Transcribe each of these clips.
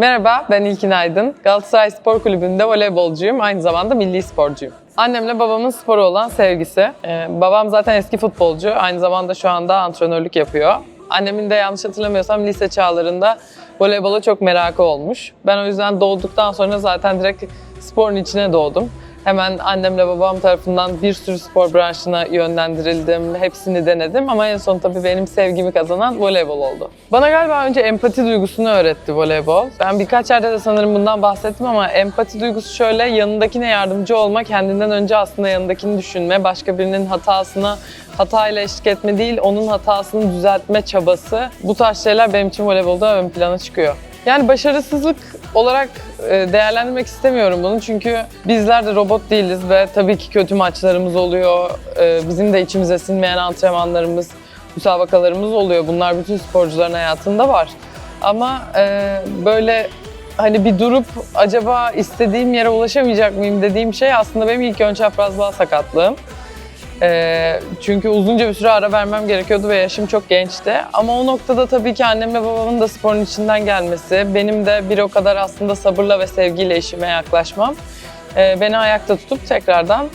Merhaba, ben İlkin Aydın. Galatasaray Spor Kulübü'nde voleybolcuyum, aynı zamanda milli sporcuyum. Annemle babamın spora olan sevgisi. Ee, babam zaten eski futbolcu, aynı zamanda şu anda antrenörlük yapıyor. Annemin de yanlış hatırlamıyorsam lise çağlarında voleybola çok merakı olmuş. Ben o yüzden doğduktan sonra zaten direkt sporun içine doğdum. Hemen annemle babam tarafından bir sürü spor branşına yönlendirildim. Hepsini denedim ama en son tabii benim sevgimi kazanan voleybol oldu. Bana galiba önce empati duygusunu öğretti voleybol. Ben birkaç yerde de sanırım bundan bahsettim ama empati duygusu şöyle yanındakine yardımcı olma, kendinden önce aslında yanındakini düşünme, başka birinin hatasına hatayla eşlik etme değil, onun hatasını düzeltme çabası. Bu tarz şeyler benim için voleybolda ön plana çıkıyor. Yani başarısızlık olarak e, değerlendirmek istemiyorum bunu çünkü bizler de robot değiliz ve tabii ki kötü maçlarımız oluyor. E, Bizim de içimize sinmeyen antrenmanlarımız, müsabakalarımız oluyor. Bunlar bütün sporcuların hayatında var. Ama e, böyle hani bir durup acaba istediğim yere ulaşamayacak mıyım dediğim şey aslında benim ilk ön çaprazlığa sakatlığım. Ee, çünkü uzunca bir süre ara vermem gerekiyordu ve yaşım çok gençti. Ama o noktada tabii ki annemle babamın da sporun içinden gelmesi, benim de bir o kadar aslında sabırla ve sevgiyle işime yaklaşmam e, beni ayakta tutup tekrardan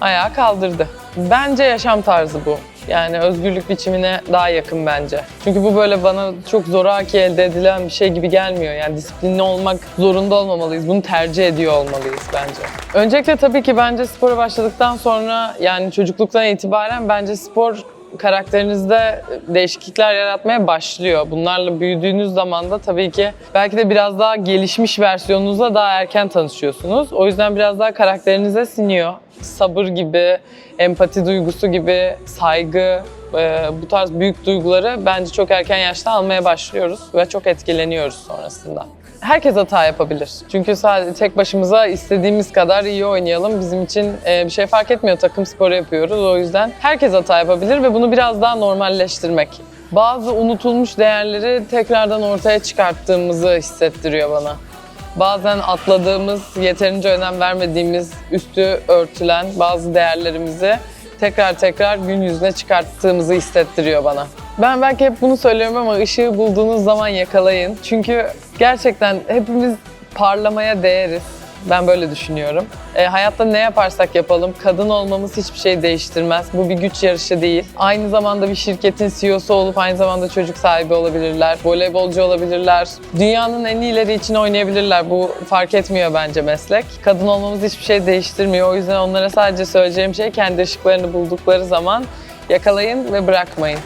ayağa kaldırdı. Bence yaşam tarzı bu. Yani özgürlük biçimine daha yakın bence. Çünkü bu böyle bana çok zoraki elde edilen bir şey gibi gelmiyor. Yani disiplinli olmak zorunda olmamalıyız. Bunu tercih ediyor olmalıyız bence. Öncelikle tabii ki bence spora başladıktan sonra yani çocukluktan itibaren bence spor karakterinizde değişiklikler yaratmaya başlıyor. Bunlarla büyüdüğünüz zaman da tabii ki belki de biraz daha gelişmiş versiyonunuzla daha erken tanışıyorsunuz. O yüzden biraz daha karakterinize siniyor. Sabır gibi, empati duygusu gibi, saygı, e, bu tarz büyük duyguları bence çok erken yaşta almaya başlıyoruz ve çok etkileniyoruz sonrasında. Herkes hata yapabilir. Çünkü sadece tek başımıza istediğimiz kadar iyi oynayalım. Bizim için e, bir şey fark etmiyor. Takım sporu yapıyoruz. O yüzden herkes hata yapabilir ve bunu biraz daha normalleştirmek. Bazı unutulmuş değerleri tekrardan ortaya çıkarttığımızı hissettiriyor bana. Bazen atladığımız, yeterince önem vermediğimiz, üstü örtülen bazı değerlerimizi tekrar tekrar gün yüzüne çıkarttığımızı hissettiriyor bana. Ben belki hep bunu söylüyorum ama ışığı bulduğunuz zaman yakalayın. Çünkü gerçekten hepimiz parlamaya değeriz. Ben böyle düşünüyorum. E, hayatta ne yaparsak yapalım, kadın olmamız hiçbir şey değiştirmez. Bu bir güç yarışı değil. Aynı zamanda bir şirketin CEO'su olup aynı zamanda çocuk sahibi olabilirler, voleybolcu olabilirler, dünyanın en iyileri için oynayabilirler. Bu fark etmiyor bence meslek. Kadın olmamız hiçbir şey değiştirmiyor. O yüzden onlara sadece söyleyeceğim şey kendi ışıklarını buldukları zaman yakalayın ve bırakmayın.